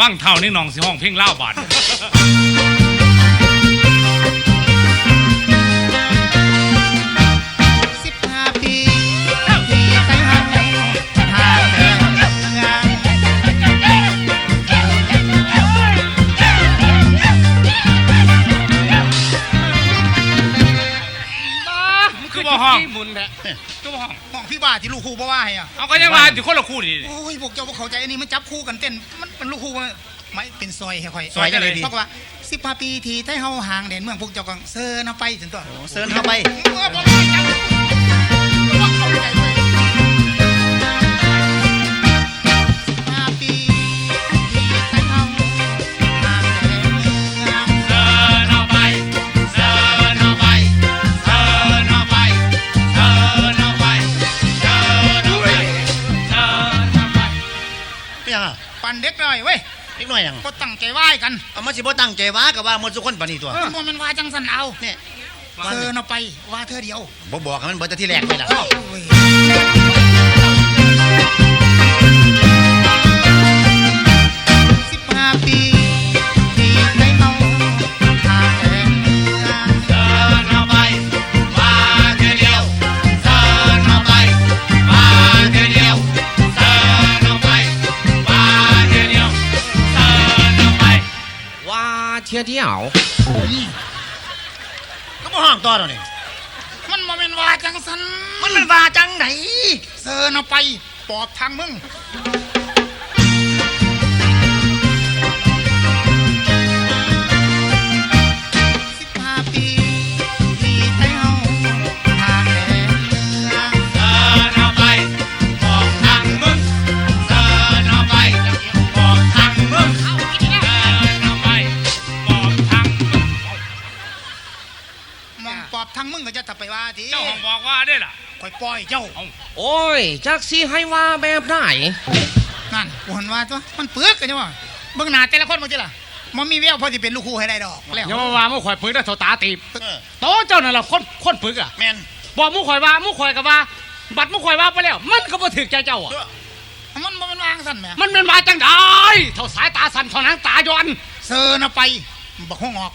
ฟังเท่านี่น้องสิห้องเพลงเล่าบาด ว่าที่ลูกคู่บ่ว่าให้อะเอาก็ยังว่าอยู่คนละคู่ดิ โอ้ยพวกเจ้าพวกเข้าใจอันนี้มันจับคู่กันเต้นมันเป็นลูกคู่ไม่เป็นซอยให้ค่อยซอยจังไดดีเพราะว่าสิบห้าปีที่ใส่เฮาห่างแดนเมืองพวกเจ้ากังเซิร์นเอาไปถึงตัวเซิร์นเข้าไปเมื่อบ่ว่าจับบ่เข้าใจเว้ย น้อยยังก็ตั้งใจไหว้กันเอามาสิบ่ตั้งใจว่ากับว่าหมดทุกคนปานนี้ตัว เออมันว่าจังสันเอาเนี่ย เธอเอาไปว่าเธอเดียวบ่บอกให้มันเบิดแต่ที่แรกไปล่ะ โอ้ย ที่ยวเที่ยวก็บ่ห้องต่อแล้วนี่มันมาเป็นว่าจังสันมันเป็นว่าจังไหนเธอเอาไปปอบทางมึง องปอบทางมึงก็จะถับไปว่าทีเจ้าของบอกว่าได้ล่ะคอยปล่อยเจ้า โอ้ยจักสิให้ว่าแบบไหนนั่นกูเห็นว่าตัวมันเปลือกกันจังวะเบิ่งหน้าแต่ละคนมึงจิล่ะมันมีแววพอจะเป็นลูกครูให้ได้ดอกแล้วอย่ามาว่ามู่ข่อยปึกได้โทตาตีบเออโตเจ้านั่นล่ะคนคนปึกอะแม่นบอกมู่ข่อยว่ามู่ข่อยก็ว่า บัดมู่ข่อยว่าไปแล้ว มันก็บ่ถึกใจเจ้าอะมันบ่แมันวางสั่นแหมมันเป็นมาจังไดเท่าสายตาสั่นเท่านังตาย้อนเซิร์นเอาไปบักห้องออก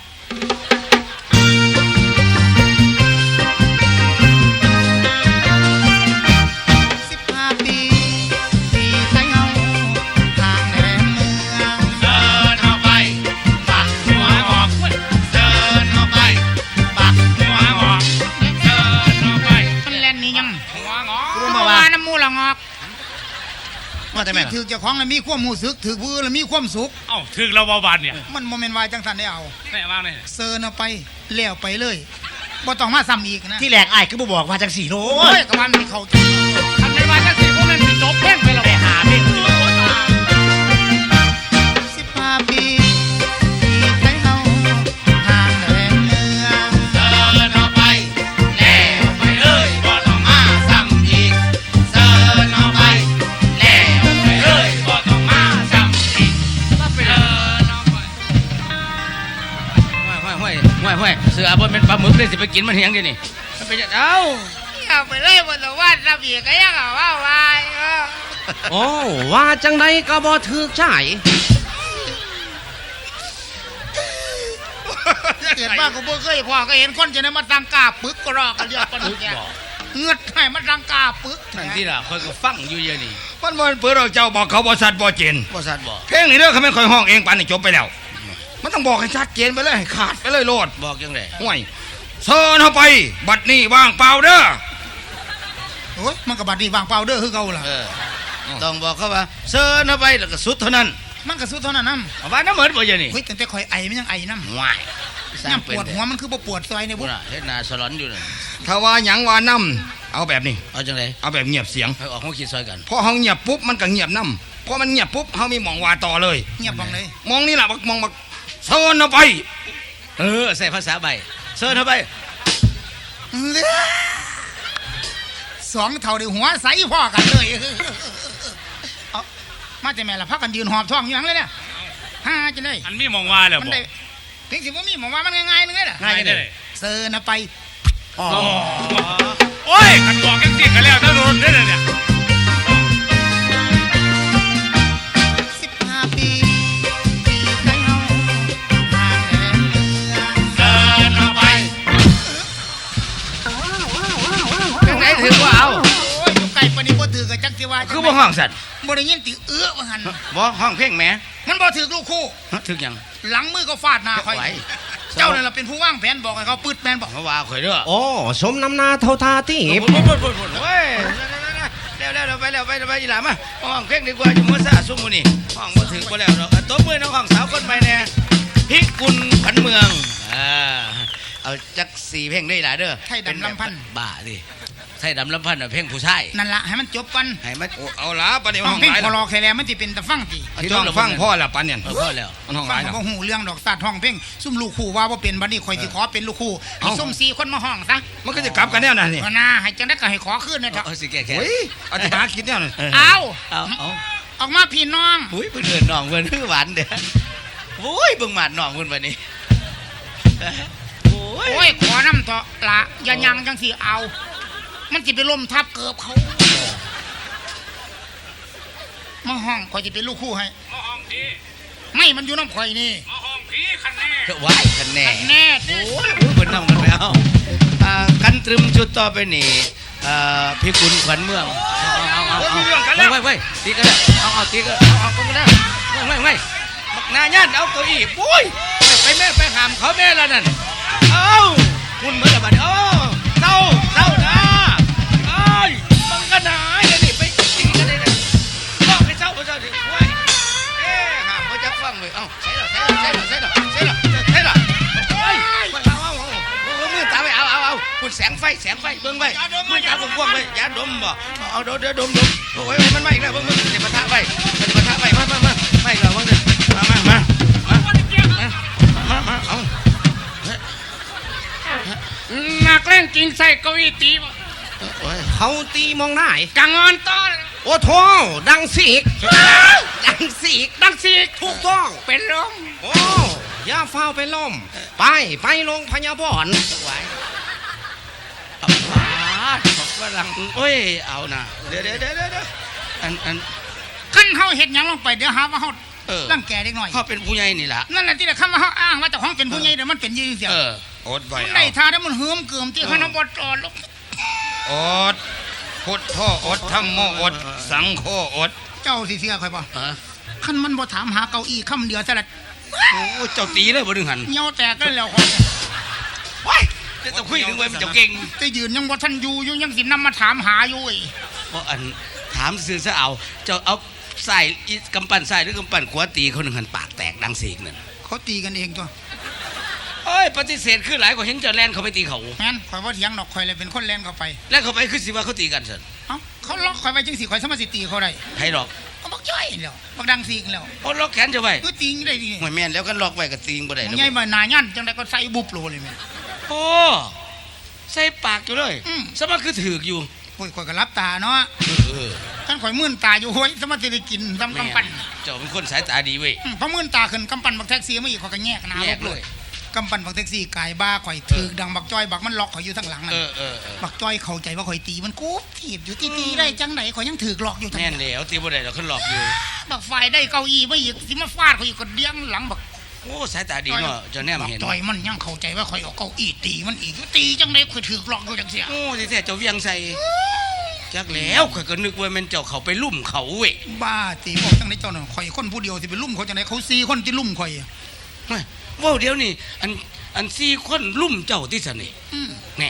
มาแต่แม่ล่ะถือเจ้าของแล้วมีความรู้สึกถือผู้อื่นแล้วมีความสุข เอ้าถึงเราเบาบานเนี่ยมันโมเมนต์วายจังสันได้เอาแน่มากเลยเซิร์นเอาไปเลี้ยวไปเลยบ่ต้องมาซ้ำอีกนะที่แหลกอ้ายคือบ่บอกว่าจังสี่โลโอ้ยกะมันมีเขาใจคันไม่ว่าจังสิพวกนั้นสิจบเพ่งไปแล้ว ไปหาเพ่ง สิบห้าปี สือบ่เป็นปลาหมึกเลยสิไปกินมันเฮียงดินี่มันเป็นจังเอ้าเอาไปเลยบ่ต้องว่าซ้ำอีกก็ยังเอาว่าวายเออโอ้ว่าจังไดก็บ่ถึกใจเกิดมาก็บ่เคยพ่อก็เห็นคนจะได้มาตั้งกาปึกก็รอกันเรียกปานนี้แกเงือดให้มาตั้งกาปึกนั่นที่ล่ะคอยก็ฟังอยู่เยอะนี่มันบ่เปิดเราเจ้าบอกเขาบ่ชัดบ่เจนบ่ซัดบ่เพลงนี้เด้อเขาไม่ค่อยห้องเองปานนี้จบไปแล้ว มันต้องบอกให้ชัดเจนไปเลยให้ขาดไปเลยโลดบอกจังไดห่วยเชิญเข้าไป บัดนี้ว่างเปล่าเด้อโอ้ยมันก็บัดนี้วางเปล่าเด้อคือเก่าล่ะเออต้องบอกเขาว่าเสิร์นเข้าไปแล้วก็สุดเท่านั้น มันก็สุดเท่านั้นนำเอาว่าน้ำเหมือนบ่เยอะนี่เฮ้ยตั้งแต่ข่อยไอมันยังไอน้ำว้ายสร้างย่ำเป็ปนวดหัวมันคือบ่ปวดซอยในบุบุญอะเฮ็ดหน้าสลอนอยู่นั่นถ้าว่าหยังว่านํเอาแบบนี้เอาจังไดเอาแบบเงียบเสียงให้ออกหัวคิดซอยกันพอเฮาเงียบปุ๊บมันก็เงียบนํพอมันเงียบปุ๊บเฮามีหมองว่าต่อเลย เงียบบังเลยมองนี่ล่ะบักมองบักเชิญเข้าไป เออ ใส่ภาษาใบเสิร์นเข้าไปสองเท่าเดียวหัวใสพ่อกันเลยเอามาแต่แม่ละพักกันยืนหอบท้องอยู่หยังเลยเนี่ยฮ่าจะได้อันมีมองว่าแล้วมันบ่ได้ถึงสิบ่มีหมอว่ามันง่ายๆนึงเลยล่ะง่ายได้เลยเซิร์นเอาไปอ๋อโอ้ยกันบอกกันสิกันแล้วถ้าโดนได้เลยเนี่ย จังคือบ่ห้องสัตว์บ่ได้ยินติเอื้อว่าหั่นบ่ห้องเพลงแหมมันบ่ถึกลูกคู่ฮะถึกหยังหลังมือก็ฟาดหน้าข่อยไหวเจ้านั่นล่ะเป็นผู้วางแผนบอกให้เขาปืดแม่นบอกมาว่าข่อยเด้อโอ้สมน้ำหนาเท่าทาที่โอ้โหโอ้โหโอ้โหโอ้ยเร็วเร็วเร็วไปเร็วไปเร็วไปอีหลามาห้องเพลงดีกว่าอยู่มื้อซ่าซุ่มมื้อนี่ห้องบ่ถึกบ่แล้วดอกอะตบมือน้องห้องสาวคนใหม่แน่พิกุลขวัญเมืองอ่าเอาจักสี่เพลงได้หลายเด้อไทยดำลำพันธ์บ้าดิ ไทยดำลำพันธ์น่ะเพลงผู้ชายนั่นล่ะให้มันจบกันให้มันโอ้เอาละปานนี้ฟัห้งองเพลงหลายคอแล้วรอแค่แล้วมันสิเป็นตะฟังติพี่น้องฟังพ่อละปานเนี่ยเออพอแล้วมันห้องหฟัลางยก็แล้วบ่ฮู้เรื่องดอกสัตว์ห้องเพลงซุ่มลูกคู่ว่าบ่เป็นบัดนี้ข่อยสิขอเป็นลูกคู่ให้เอ้าซุ่มสี่คนมาห้องซะมันก็จะกลับกันแน่น่ะนี่เอาหน้าให้จังได๋ก็ให้ขอคืนนะเถอะเอาสิแก่แค่โอ้ยอธิบายคิดแน่น่ะเอาเอาเอาออกมาพี่น้องอุ้ยเพิ่นเอิ้นน้องเพิ่นคือหวานเด้อโอ้ยเบิ่งหมาดน้องเพิ่นบัดนี้โอ้ยโอ้ยขอน้ำเถอะละอย่ายังจังสิเอา มันสิไปล้มทับเกือบเขามาห้องข่อยสิเป็นลูกคู่ให้ไม่มันอยู่น้ำข่อยนี่ไหวายกันแน่แน่โอ้ยโอ้ยเพิ่นนำกันไปเอาอ่ากันตรึมชุดต่อไปนี่อ่าพี่กุลขวัญเมืองเอาเอาเอาเอาไว้ไว้ตีกันแล้วเอาเอาตีกันเอาเอากันแล้วไว้ไว้บักหนาย่านเอาเก้าอี้ปุ้ยไปแม่ไปหามเขาแม่แล้วนั่นเอาคุณเหมือนละบัดนี้โอ้เต้าเต้านะเอ้ย บังกันหายเลยนี่ไปตีกันเลยนะบอกให้เจ้าพระเจ้าดิโอ้ยเอ๊ะหาพระเจ้าฟังเลยเอ้าใช่หรอใช่หรอใช่หรอใช่หรอใช่หรอใช่หรอเฮ้ยเอาเอาเอามือตาไปเอาเอาเอาคุณแสงไฟแสงไฟเบิ่งไฟมือตาผมว้างไปยาดมบ่เอาเดี๋ยวเดี๋ยวดมดมโอ้ยมันไม่อีกแล้วเบิ่งเบิ่งเดี๋ยวปะทะไปเดี๋ยวปะทะไปมามามาไม่อีกแล้วเบิ่งเดี๋ยวมามามามามาเอานักเล่นจริงใส่เก้าอี้ตีบ่ เขาตีมองหน้ากังอนต้อนโอ้โถดังสีกดังสีกดังสีถูกต้อง เป็นลมโอ้ย่าเฝ้าไปล่มไปไปโรงพยาบาลไหวเอาฟาดบอกว่าหลังโอ้ย เอานะเดี๋ยวเดี๋ยวเดี๋ยวเดี๋ยวอันอันขั้นเฮาเฮ็ดยังลงไปเดี๋ยวหาว่าเฮาร่างแกเด็กน้อยเขาเป็นผู้ใหญ่นี่แหละนั่นแหละที่เด็กคำว่าเฮาอ้างว่าจ้าของเป็นผู้ใหญ่เดี๋ยวมันเป็นยี่เสียเอออดไว้มันได้ทาได้วมันเหืมเกือมที่คณะบดจอดลูก อด พุทโธอดธรรมโมอด สังโฆอด เจ้าสิเสียข่อยบ่ฮะคันมันบ่ถามหาเก้าอี้คำเดียวซะละโอ้เจ้าตีเลยบ่ดึงหันเหี่ยวแตกกันแล้วข่อยว้ายเดี๋ยวจะคุยถึงไว้มันเจ้าเก่งแต่ยืนยังบ่ทันอยู่อยู่ยังสินำมาถามหาอยู่อีกเพราะอันถามซื้อซะเอา เจ้าเอาใส่อีกำปั้นใส่หรือกำปั้นขวาตีคนหนึ่งหันปากแตกดังเสียงนั่นเขาตีกันเองตัวเอ้ยปฏิเสธคือหลายกว่าเห็นเจ้าแลนเขาไปตีเขาแม่นข่อยบ่เถียงดอกข่อยเลยเป็นคนแล่นเข้าไป แล้วเขาไปคือสิว่าเขาตีกันเสินเอ้าเขาล็อกข่อยไว้จังสิข่อยสามารถสิตีเขาได้ให้หรอกก็บักจ้อยแล้วบักดังสิงแล้วโอ้ล็อกแขนเจะไว้คือตีงได้ดิหวยแม่นแล้วกันล็อกไว้กับตีงบ่ได้ขแล้อวงใหญ่บ่หนายันจังได๋ก็ใส่บุบโลเลยแม่โอ้ใส่ปากอยู่เลยอืมสมัครคือถือกอยู่โอ้ยข่อยก็รับตาเนาะเออคันข่อยมื่นตาอยู่โห้ยสามารถสิได้กินตำแม่กำปั้นเจ้าเป็นคนสายตาดีเว้ยอืมพอมื่นตาขึ้นกำปั้นบักแท็กซี่มาอีกข่อยก็แยกหน้าแยลกบเลเลยย กำปั้นบักแท็กซี่กายบ้าข่อยถือกดังบักจ้อยบักมันล็อกข่อยอยู่ทั้งหลังนั่นเออเออเออบักจ้อยเข้าใจว่าข่อยตีมันกูถีบอยู่ตีตีได้จังไหนข่อยยังถือกหลอกอยู่ทั้งแน่นแล้วตีบ่ได้เราขึ้นหลอกอยู่บักไฟได้เก้าอี้มาอีกสิมาฟาดข่อยอีกก็เดี้ยงหลังบักโอ้สายตาดีเนาะเจ้าแนมบักเห็นจ้อยมันยังเข้าใจว่าข่อยเอาเก้าอี้ตีมันอีกตีจังไหนข่อยถือกหลอกอยู่จังเสียโอ้ที่แท้เจ้าเวียงใส่จักแล้วข้อยก็นึกว่าแมันเจ้าเขาไปลุ่มเขาเว้ยบ้าตีบอกจังไหนเจ้าน่ะข่อยคนผู้เดียวสิไปลุ่มเขาจังไหนเขาสี่คนที่ลุ่มข่อยอะเฮ้ยเว้าเดี๋ยวนี้อันอันซี่คนลุ่มเจ้าที่สนิอืมแน่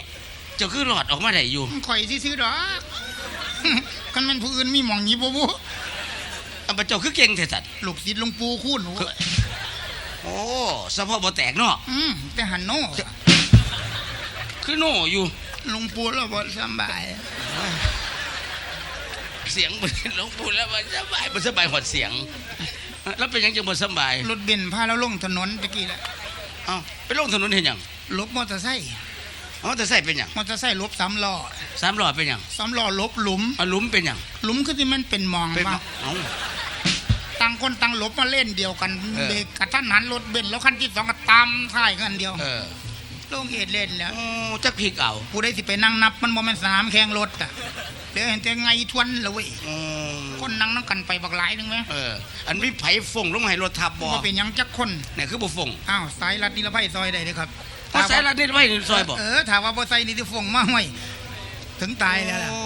เจ้าคือหลอดออกมาได้อยู่ข่อยสิซื้อดอกกันมันผู้อื่นมีหมองหนี้บ่บ่อันเป็นเจ้าคือเก่งแท้สัตว์ลูกศิษย์หลวงปู่คูณโอ้ยโอ้สะโพกบ่แตกเนาะอืมแต่หันโน่คือโน่อยู่หลวงปู่แล้วบ่สำบายเสียงบ่หลวงปู่แล้วบ่สบายบ่สบายหอดเสียง แล้วเป็นหยังจังบ่สบายรถเบนซ์พาเราลงถนนตะกี้แหละเอ้าไปลงถนนเห็นหยังลบมอเตอร์ไซค์เอ๋อแต่ใส่เป็นหยังมอเตอร์ไซค์ลบสามล้อสามล้อเป็นหยังสามล้อลบหลุมเอาหลุมเป็นหยังหลุมคือที่มันเป็นหมองเป็นว่าเอ้าต่างคนต่างหลบมาเล่นเดียวกันเออเบรกกระทันหันรถเบนซ์แล้วคันที่สองก็ตามท้ายกันเดียวเออลงเอ็ดเล่นแล้วโอ้จักพริกเอาผู้ใดสิไปนั่งนับมันบ่แม่นสนามแข่งรถอะเดี๋ยวเห็นแต่ไงทวนละเว้ยอืม คนนั่งนั่งกันไปบักหลายนึงไหมเอออันมีไผฟงลงมาให้รถทับบ่ว่าเป็นหยังจักคนเนี่ยคือบ่ฟงอ้าวสายรัดนิรภัยซอยได้เลยครับเพราะสายลัดนี่ไว้ในซอยบ่เออถามว่าบ่ใส่นี่ที่ฟงมาห้วยถึงตายแล้วล่ะโอ้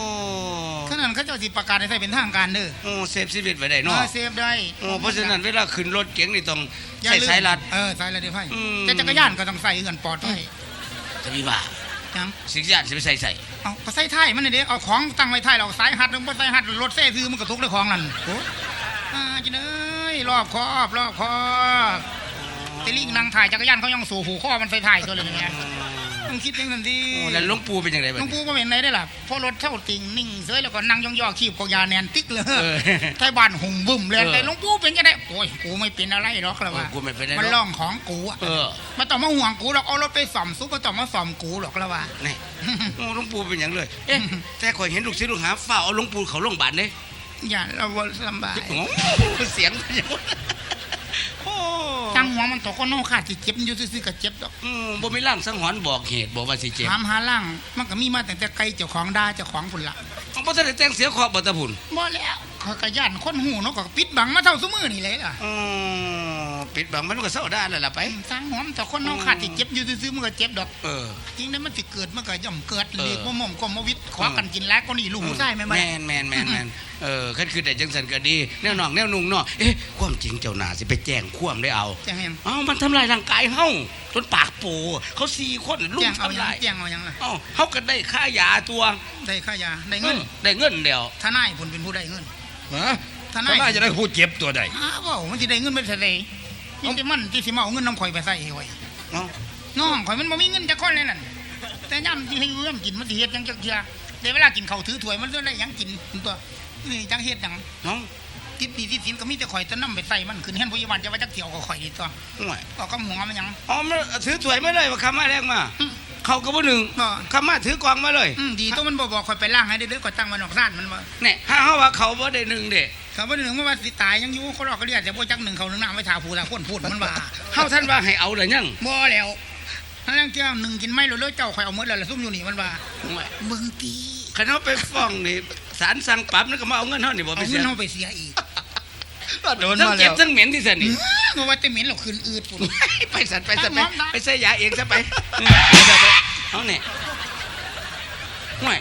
ขนาดเขาเจ้าสิประกาศให้ใส่เป็นทางการเด้อโอ้เซฟชีวิตไว้ได้เอเนาะอเซฟได้โอ้เพราะฉะนั้นเวลาขึ้นรถเก๋งนี่ต้องอย่าใส่ลืมสายรัดเออสายรัดได้ไพ่อืมแต่จักรยานก็ต้องใส่เงินปลอดภัยจะมีว่า ยังสิกยานสิไปใส่ใส่เอาก็ใส่ท้ายมันนี่เด้เอาของตั้งไว้ท้ายเราสายหัดลงบ่ใส่หัดรถเซ่ซื้อมันก็ทุกข์ด้วยของนั่นโอ้อ่าจิเอ้ยรอบคอบรอบคอบแต่ลิงนั่งถ่ายจักรยานเขายังสู่หูข้อมันใส่ท้ายตัวเลยเนี่ย ต้องคิดอย่างนั้นดิแล้วหลวงปู่เป็นยังไงบ้างลวงปู่ก็เป็นไรได้ล่ะเพราะรถเท่าติ่งนิ่งเสยแล้วก็นั่งย่องๆขีบกยาแนนติ๊กเลยไทยบ้านหุ่มบึ้มเลยแต่หลวงปู่เป็นยังไงโอ้ยกูไม่เป็นอะไรหรอกล้วว่ากูไม่เป็นมันล่องของกูอะเออไม่ต้องมาห่วงกูหรอกเอารถไปส่อมซุปไม่ต้องมาส่อมกูหรอกล้วว่านี่หลวงปู่เป็นอย่างเลยเอ๊ะแต่ข่อยเห็นลูกศิษย์ลูกหาเฝ้าเอาหลวงปู่เขาโรงพยาบาลเด้อย่าเราลำบากโอ้เสียง เป็นอย่างนั้นโอ้จังหัวมันตกคนโน้ขาดที่เจ็บอยู่ซื่อๆก็เจ็บดอกอืมบ่มีร่างสังหรณ์บอกเหตุบอกว่าสิเจ็บถามหาล่างมันก็มีมาตั้งแต่ไกลเจ้าของด่าเจ้าของพุ่นละเอาบ่ทันได้แต่งเสียขอบบ่ตะพุ่นบ่แล้วขอยกระย่านคนหูเนาะก็ปิดบังมาเท่าซุมือนี่เลยล่ะอ๋อปิดบังมันก็เศร้าได้แล้วล่ะไปสร้างหัวมันตกคนโน้ขาดที่เจ็บอยู่ซื่อๆมันก็เจ็บดอกเออจริงๆมันสิเกิดมันก็ย่อมเกิดเออเรียกว่าหม่อมกรมวิทย์ ขอกันกินแล้วก็นี่ลูกหูใช่ไหมแมนแมนแมนแมนเออคันคือแต่จังสันก็ดีแนวหนองแนวนุ่งเนาะเอ๊ะความจริงเจ้าหนาสิไปแจ้งความได้เอาแจ้งยังเอ้ามันทำลายร่างกายเฮาจนปากโปเขาสี่คนลุแจ้มงเอาทำยังลายแจ้งเอายังล่ะเอ้าเฮาก็ได้ค่ายาตัวได้ค่ายาได้เงิเงินนได้เงินเดียวทนายผลเป็นผู้ได้เงิน ฮะทนาทนายยจะได้พูดเจ็บตัวใดอ้าวเว้ามันสิได้เงินเป็นเสน่ห์นี่สิมันที่สิมาเอาเงินน้ำข่อยไปใส่ให้ไว้เอ้าน้องข่อยมันบ่มีเงินจักคนเลยนั่นแต่ย่ำที่ให้เงินกินมันสิเฮ็ดหยังจักเทื่อ เดี๋ยวเวลากินข้าวถือถ้วยมันจะได้หยังกินตัวนี่จังเฮ็ดหยังน้องติดหนี้ติดสินก็มีแต่ข่อยจะนำไปใส่มันขึ้นเฮียนพยาบาลจะว่าจักเที่ยวก็ข่อยนี่ตัวห่วยก็กำหัวมันหยังอ๋อมันถือถ้วยมาเลยว่าคำมาแรกมาอืมเขาก็บ่หนึ่งบ่คำมาถือกองมาเลยอืมดีตัวมันบ่บอกข่อยไปล้างให้ได้เด้อข่อยตั้งไว้นอกร้านมันว่าเนี่ยถ้าเฮาว่าเขาบ่ได้หนึ่งเด้ถ้าบ่ได้หนึ่งมันว่าสิตายยังอยู่เขาหลอกก็เรียกแต่บ่จักหนึ่งเขาหนึ่งน้ำไว้ทาผู้ละคนพูดมันว่าเฮาท่านว่าให้เอาเลยยังบ่แล้วนั่นเจ้าหนึ่งกินไม่รู้เลยเจ้าข่อยเอาหมดแล้วล่ะซุ่มอยู่นี่มันว่าห่วยมึงตี คันเฮาไปฟ้องนี่ศาลสั่งปรับนั่นก็มาเอาเงินเฮานี่บ่เอาไปเงิเสียนเฮาไปเสียอีกโดนทั้งมาเจ็แล้บวทั้งเหม็นที่สันนี่เพราะว่าแต่เหม็นเราคืนอืดพุ่น ไปสันไปสันไปตั้งหมอมได้ ไปใส่ยาเองซะไปอืมไปซะไปเอาเนี่ยห่วย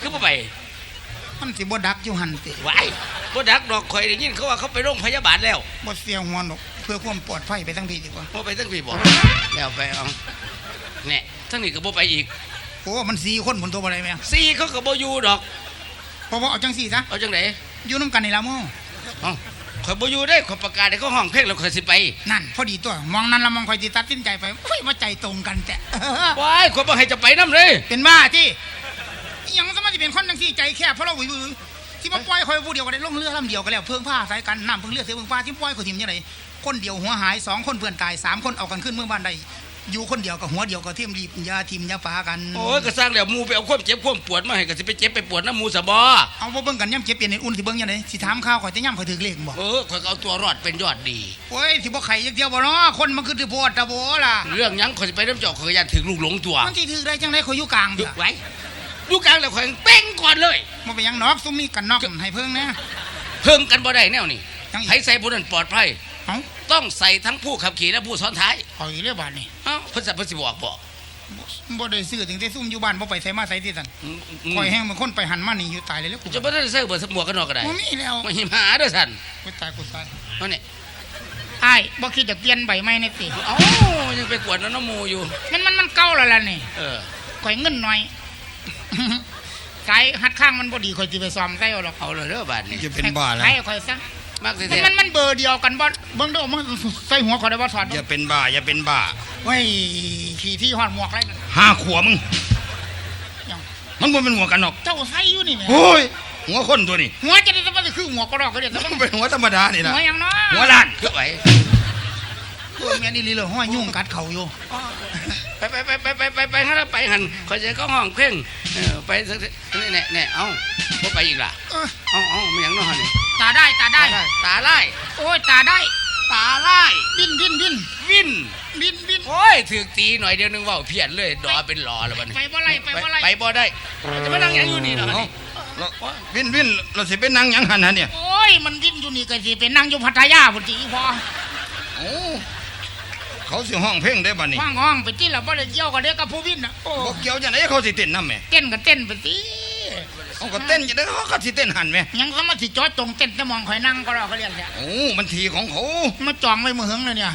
คือบ่ไปมันสิบ่ดักอยู่หันติไหวายบ่ดักดอกข่อยได้ยินเขาว่าเขาไปโรงพยาบาลแล้วบ่เสียหัวหนกเพื่อความปลอดภัยไปทั้งทีดีกว่าบ่ไปทั้งพี่บอกแล้วไปเอาเนี่ยทั้งนี้ก็บ่ไปอีก โอ้มันสี่คนผลตัวบ่ได้แม่สี่เขาก็บ่อยู่ดอกเพราะว่าเอาจังสี่ซะเอาจังได๋อยู่นํกันนี่ละหมู่เอ้าข่อยบ่อยู่ได้ข่อยประกาศให้เขาห้องเพลงแล้วข่อยสิไปนั่น พอดีตัวมองนั้นละมองคอยสิตัดสินใจไปโอ้ยมาใจตรงกันแต่ว้ายข่อยบ่ให้จะไปนํเลย เป็นบ้าที่อิหยังสมาสิเป็นคนจังสี่ใจแคบเพราะเราวิวที่มาปล่อยคอยผู้เดียวก็ได้ลงเรือลำเดียวก็แล้วเพิ่งผ้าสายกันน้ำเพิ่งเลือดเสียเพิ่งผ้าที่ปล่อยคนทีมยังไงคนเดียวหัวหายสองคนเพื่อนตายสามคนเอากันขึ้นเมื่อบ้านใด อยู่คนเดียวกับหัวเดียวก็เทียมรีบอยาทีมอยาปากันโอ้ยก็สร้างแล้วหมู่ไปเอาความเจ็บความปวดมาให้ก็สิไปเจ็บไปปวดน้ำหมู่ซะบ่เอาบ่เบิ่งกันย่ำเจ็บเปลี่ยนในอุ่นสิเบิ่งยังไงสิถามข่าวข่อยจะย่ำข่อยถือเลขบ่เออข่อยก็เอาตัวรอดเป็นยอดดีโอ้ยสิบ่ไข่จักเดียวบ่เนาะคนมันคือถือโพดตะโบล่ะเรื่องหยังข่อยสิไปน้ำเจอกข่อยก็อยากถึงลูกหลงตัวมันสิถือได้จังได๋ข่อยอยู่กลางหยุเด้ดอไว้ดูกลางแล้วข่อยเป้งก่อนเลยบ่เป็นหยังนอกซุมมีกันนอกให้เพิ่งนะเพิ่มกันบ่ได้แนวนี่จังอีกให้ใส่ผู้นั้นปลอดภัยเอ้า ต้องใส่ทั้งผู้ขับขี่และผู้ซ้อนท้ายข่อยเรียกบาดนี่เอ้าเพิ่นสิเพิ่นสิบอกบ่บ่ได้ซื้อถึงได้ซุ่มอยู่บ้านบ่ไปใส่มาใส่ที่สั่นอืมอืมข่อยแห้งเป็นคนไปหันมานี่อยู่ตายเลยแล้วกูจะบ่ได้ใส่เบิดสมวกกันนอกก็ได้บ่มีแล้วมาหิมหาเด้อท่านกูตายกูตายเอานี่อ้ายบ่คิดจะเปลี่ยนใบไม้ในติเอ้ายังไปกวดน้ำหมูอยู่มันมันมันเก่าแล้วล่ะนี่เออข่อยเงินหน่อยสายหัดข้างมันบ่ดีข่อยสิไปซ่อมใส่เอาหรอกเอาเลยเด้อบาดนี้จะเป็นบ้าแล้วให้ข่อยซะ มากสิมันมันมันเบอร์เดียวกันบ่เบิ่งเด้อมันใส่หัวข่อยได้บ่ถอดอย่าเป็นบ้าอย่าเป็นบ้าเฮ้ยขี่ที่ฮอดหมวกไรนั่นห้าขวบมึงยังมันบ่เป็นหัวกันหรอกเจ้าใส่อยู่นี่แหม่โอ้ยหัวคนตัวนี้หัวจะได้ว่าคือหัวกระรอกก็ได้แต่มัมันนเป็นหัวธรรมดานี่นะหัวหยังเนาะหัวล้านคือไว้ตัวแม่นี่ลีเลยห้อยยุ่งกัดเข่าอยู่ไปไปไปไปไปไปไปหันไปหันข่อยจะเข้าห้องเพ่งเออไปสักทีนี่แน่ๆเอ้าบ่ไปอีกล่ะเออเอ้าเอ้ามันหยังเนาะนี่ ตาได้ตาได้ ตาไล่โอ้ยตาได้ ตาไล่บินบินบินวินบินบินโอ้ยถือตีหน่อยเดียวนึงเว่าเพี้ยนเลยดอเป็นหลอแล้วบัดนี้ไปบ่ไรไปบ่ไรไปบ่ได้จะมานั่งหยังอยู่นี่เหรอเอ้านี่แล้ววินวินเราสิเป็นนางหยังหันฮะเนี่ยโอ้ยมันบินอยู่นี่ก็สิเป็นนางอยู่พัทยาพุ่นติอีพอโอ้เขาสิห้องเพลงได้บัดนี้ว่างห้องไปที่ละบ่ได้เกี่ยวกับเด็กกับผู้บินน่ะโอ้บ่เกี่ยวจังได๋เขาสิเต้นนำแหม่เต้นก็เต้นไปสิส เขาก็เต้นอยู่เด้อเขาก็สิเต้นหันไหมยังสมาธิจอดตรงเต้นจะมองข่อยนั่งก็รอเขาเรียนเนี่ยโอ้มันทีของเขามาจองไว้มือหึงเลยเนี่ย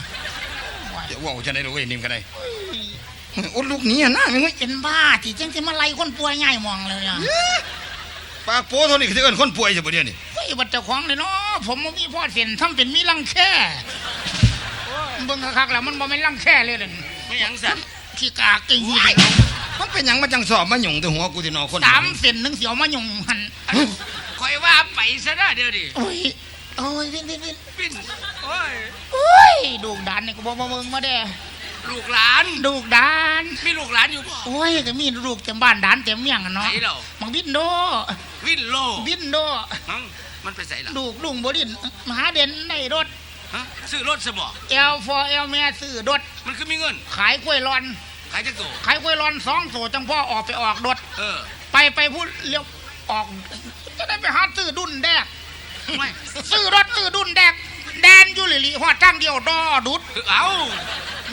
เดี๋ยวว่าจะได้รู้ไอ้นิ่มกันได้โอ้ลูกหนี้อะนะมึงเว้ยเป็นบ้าที่จังสิมาไล่คนป่วยง่ายมองเลยเนี่ยปากโป้เท่านี้คือเอิ้นคนป่วยจะบ่เดี๋ยวนี้เฮ้ยบัดเจ้าของเลยเนาะผมบ่มีพ่อเส้นทำเป็นมีรังแค่เบิ่งคักๆแล้วมันบ่แม่นรังแค่เลยเด่นไม่หยังสั่นขี้กากจริง มันเป็นหยังมาจังสอบมาหยุ่งแต่หัวกูที่นอคนสามเส้นหนึงเสียวมาหยุ่งหันคอยว่าไปซะนะเดี๋ยวดิโอ้ยโอ้ยวินวินวินปิ้นโอ้ยโอ้ยดูกดานนี่ก็บ่มาเบิ่งมาเด้ลูกหลานดูกดานมีลูกหลานอยู่บ่โอ้ยก็มีลูกเต็มบ้านดานเต็มเมียงอะเนาะไหนเหรอมังบินโดวินโลบินโดมั้งมันไปใส่ละลูกลุงบ่ดินมหาเด่นในรถฮะซื้อรถซะบ่เอลฟอเอลแม่ซื้อรถมันคือมีเงิน ขายกล้วยรอน ขายจักโตขายกล้วยรอนสองโสจังพ่อออกไปออกรถเออ ไปไปพูดเลี้ยวออกจะได้ไปหาซื้อดุนแดกไม่ซื้อรถซื้อดุนแดก แดนอยู่หลิลิหัวทางเดียวดอดุดคือเอา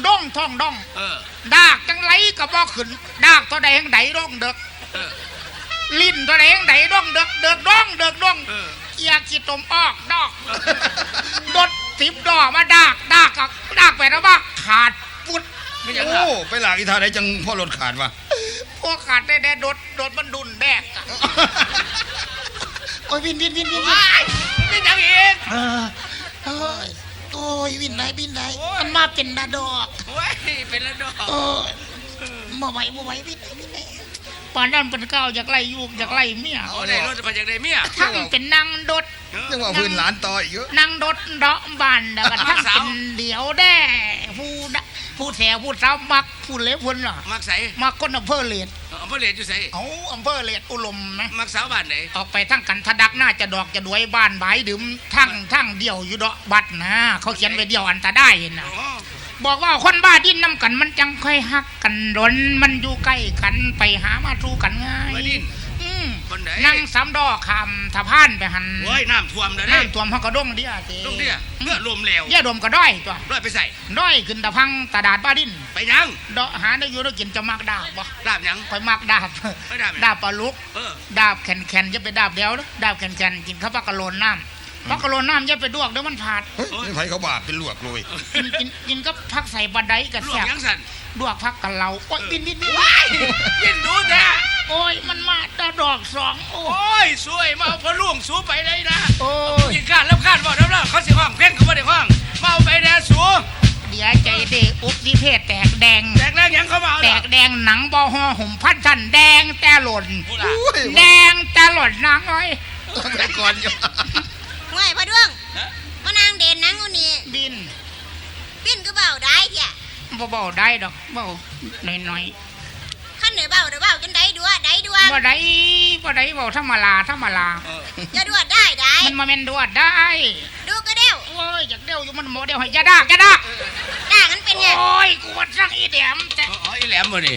ด้องท่องด้องเออดากจังไรก็บ่ขึ้นดากตัวใดแห่งใดด้องเด็กเออลิ้นตัวใดแห่งใดด้องเด็กเด็กด้องเด็กด้องเออเกียร์ขีดตมออกดอกดดสิบดอกมาดากดากก็ดากไปแล้วว่าขาดฟุด ไม่หยังโอ้ล่ะไปหลากอีทาได้จังพ่อรถขาดวะพวกขาดได้แดดดดดดมันดุนแดกอะโอ้ยวินวินวินวินวินว้ายเป็นหยังอีกเออโอ้ยโอ้ยวินไหนวินไหนมันมาเป็นดาดอกโอ้ยเป็นแล้วดอกโอ้ยบ่ไหวบ่ไหววินไหนวินไหนปานนั้นเป็นก้าวจากไล่ยูกจากไล่เมียเอาได้รถจะไปจากได้เมียทั้งเป็นนางดดนึกว่าพื้นหลานต่ออีกเยอะนางดดเดาะบานแล้วก็ทั้งเป็นเดียวแด้ ผู้ดะผู้แถวผู้สาวมักผู้เล็บพุ่นล่ะมักใส่มักคนอำเภอเลดอำเภอเหรียญอยู่ใส่เอาอำเภอเลดอุลมนะมักสาวบ้านไหนออกไปทั้งกันทะดักหน้าจะดอกจะดวยบ้านบายดื่มทั้งทั้งเดียวอยู่ดอกบัดนะเขาเขียนไว้เดียวอันตะได้นะอ๋อบอกว่าคนบ้าดิ้นน้ำกันมันจังค่อยหักกันรนมันอยู่ใกล้กันไปหามาทูกันง่ายมาดินอืม คนไหนนั่งสามดอกคำทะพานไปหันโอ้ยน้ำท่วมแล้วเด้น้ำท่วมเขากระด้งเดียเตลูกเนี่ยเลือดรวมแล้วแย่ดมก็ด้อยตัวร้อยไปใส่ด้อยขึ้นตะพังตะดาดบ้าดิ้นไปยังดอกหาได้อยู่ได้กินจะมักดาบบ่ดาบยังคอยมักดาบไม่ดาบยังดาบปลาลุกเออดาบแข็งแข็งจะไปดาบเดียวนะดาบแข็งแข็งกินข้าวปลากระโลนน้ำ ปลากระโลนน้ำจะไปดวกเดี๋ยวมันผาด เฮ้ยนี่ไผเขาบาปเป็นลวกเลยกินกินกินก็พักใส่บันไดกับลวแสกบยังสั่นดวกพักกับเราโอ้ยบินบินบินยินดูแท้โอ้ยมันมาตาดอกสองโอ้โอ้ยสวยมาเอาพอล่วงสูไปเลยนะโอ้ยยิงการแล้วคาดบอกแล้วนะเขาสิห้องเพ่งเขาไม่ได้ห้องมาเอาไปแน่สูเดี๋ยวใจเด็กอุกนิเทศแตกแดง แตกแล้วยังเขามาเอาแตเหรอ กแดงหนังบอหอหุ่มพันทันแดงแต่หล่น พูดล่ะอุ้ยแดงแต่หล่นนางอ้อยแต่ก่อนอยู่ ง่ายพ่อดวงมานางเด่นนังคนนี้บินปิ้นก็เบาได้เถี่ยบ่เบาได้ดอกเบาหน่อยหน่อยขั้นเหนือเบาเดี๋ยวเบาจนได้ดัวได้ดัวๆบ่ได้บ่ได้เบาธรรมดาธรรมดาจะดัวได้ได้มันมาเมนดวดได้ดูก็เดียวโอ้ยอยากเดียวอยู่มันโมเดียวให้อยาดากอยาดากด่ากันเป็นไงโอ้ยกูว่าสั่งอีแดมแต่อ๋อไอ้แหลมบ่นี่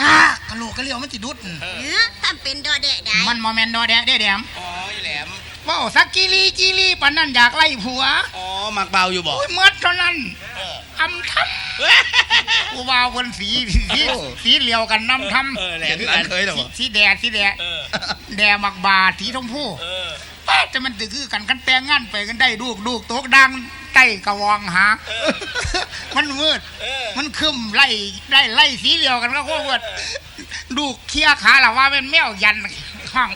ดากกะโหลกกะเลียวมันติดุดเออทำเป็นดอเดะได้มันโมเมนดอแดะได้แดมอ๋อไอ้แหลม เว้าสักกิลีกิลีปานนั้นอยากไล่ผัวอ๋อมักเบาอยู่บ่โอ้ยหมดเท่านั้นอำทำกูว่าเพิ่นสีสีสีเหลียวกันน้ำทำเออแหลเห็มนอันเคยหรอสีวะสีแดดสีแดดเออแดมักบาสีชมพูเออป้าจะมันตือคือกันกันแต่งงานไปกันได้ลูกลูกโตกดังใต้กระวองหา มันมืด มันคึมไล่ไล่ไล่สีเหลียวกันก็โคตรมืดลูกเคลียร์ขาละว่าเป็นแมวยันห้อง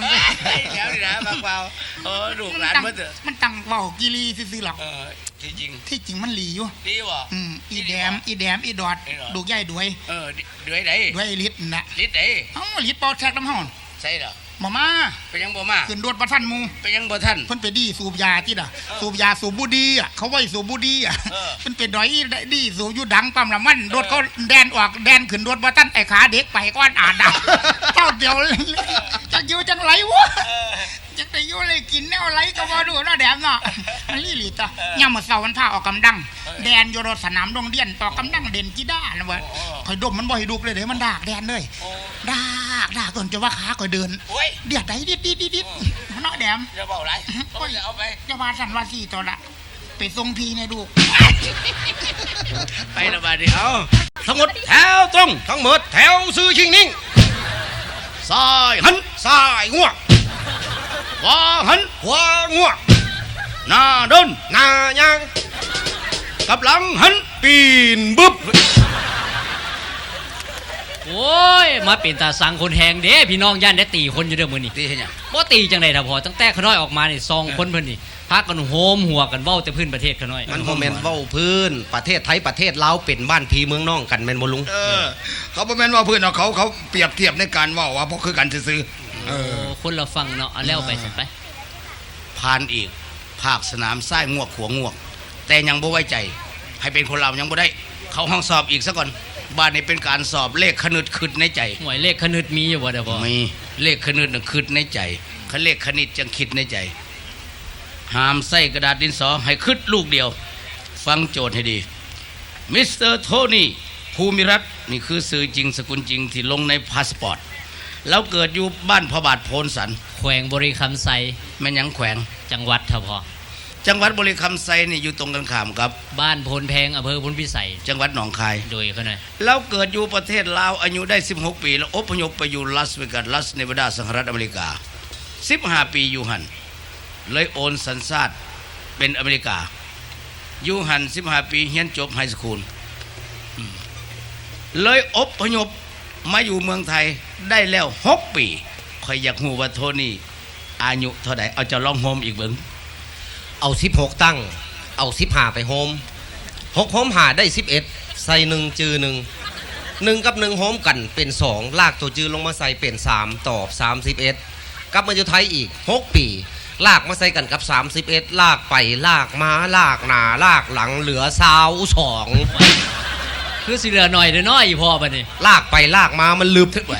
แอ๊กมันไอ้แหลมนี่นะมักเบาเออลูกหลานตั้งเบิ่เถอะมันตั้งเบากิรีซื่อๆหรอกเออจริงที่จริงมันหลีอยู่ๆดีบ่อืมอีแดมอีแดมอีดอดอีดอดลูกใหญ่ด้วยเออด้วยไหนด้วยลิตรน่ะลิดไหนเอ้าลิตรเป่าแท็กน้ำห้อนใช่เหรอ มามาไปยังบ่มาขึ้นรถประทันหมูไปยังบ่ท่านเพิ่นไปดีสูบยาที่น่ะ สูบยาสูบบุดีอะเขาไว้สูบบุดีอะเออเพิ่นเป็นดอยดีสูบอยู่ดังปั๊มละมันรถเขาแดนออกแดนขึ้นรถบ่ทันไอ้ขาเด็กไปก้อนอ่านดังเจ้าเดียวเลยจักอยู่จังไรวะจักไปอยู่เลยกินแนวไรก็บ่ดูเนาะแดมเนาะมันลี่หลีตะยามมื้อเช้ามันพาออกกำลัง แดนอยู่รถสนามโรงเรียนออกกำลังเด่นกีฬานะเว้ยข่อยดมมันบ่ให้ดุกเลยเด้มันดากแดนเลยดาก ดากจนจะว่าขาข่อยเดินโอ้ยเดียดไดดิดดิดดิดดิดเนาะแดมจะเบาไรโอ้ยเอาไปจะมาสันว่าสี่ตัวละไปทรงพีในดูกไปละบาดนี้เอาทั้งหมดแถวตรงทั้งหมดแถวซื้อชิงนิ่งซ้ายหันซ้ายงวกขวาหันขวางวกหน้าเดินหน้าย่างกลับหลังหันปีนบึ๊บ โอ้ยมาเป็นตาสังคนแหงเด้พี่น้องย่านได้ตีคนอยู่เด้อมื้อนี้ตีให้หยังบ่ตีจังได๋ท่าพอตั้งแต่ขน้อยออกมานี่ซองคนเพิ่นนี่พากันโหมหัวกันเว้าแต่พื้นประเทศขน้อย มันโมเมนเว้าพื้นประเทศไทยประเทศลาวเป็นบ้านพีเมืองน้องกันแม่นบ่ลุงเออเขาบ่แม่นว่าเพื่อนเอาเขาเขาเปรียบเทียบในการเว่าว่าบ่คือกันซื่อๆเอโอ้อคนละฟังเนาะเอาแล้วไปสิไปผ่านอีกภาคสนามไส้งวกขัวงวก แต่ยังบ่ไว้ใจ ให้เป็นคนเรายังบ่ได้ เขาห้องสอบอีกซะก่อน บ้านนี้เป็นการสอบเลขคณิตขึ้นในใจหวยเลขคณิตมีอยู่บ่เด้อพ่อมีเลขคณิตน่ะคิดในใจคันเลขคณิตจังคิดในใจห้ามใส่กระดาษดินสอให้คิดลูกเดียว ฟังโจทย์ให้ดีมิสเตอร์โทนี่ภูมิรัตน์นี่คือสื่อจริงสกุลจริงที่ลงในพาสปอร์ตแล้วเกิดอยู่บ้านพระบาทโพนสัน แขวงบริคำไซแม่นหยังแขวงจังหวัดท่าพอ จังหวัดบริคำไซนี่อยู่ตรงกันข้ามกับ บ้านโพนแพงอำเภอพุนพิสัย จังหวัดหนองคาย โดยเขาหน่อยแล้วเกิดอยู่ประเทศลาวอายุได้ 16 ปี แล้วอพยพไปอยู่ลาสเวกัสรัสเนวาดาสหรัฐอเมริกา 15 ปีอยู่หัน เลยโอนสัญชาติเป็นอเมริกา อยู่หัน 15 ปีเฮียนจบไฮสคูลอืมเลยอพยพมาอยู่เมืองไทยได้แล้ว 6 ปีคอยอยากหูว่าโทนี่อายุเท่าไหร่เอาเจะลองโฮมอีกเบิ้ง เอา16ตั้ง เอา15ไปโฮม6โฮมหาได้11ใส่หนึ่งจือหนึ่งหนึ่งกับหนึ่งโฮมกันเป็นสองลากตัวจือลงมาใส่เป็นสามตอบ31กลับมาอยู่ไทยอีก6ปี ลากมาใส่กันกับ31ลากไปลากมาลากหนาลากหลังเหลือสาวสองคือสิเหลือหน่อยเด้อน้อยอีพ่อบัดนี้ลากไปลากมามันลืบทึกไหว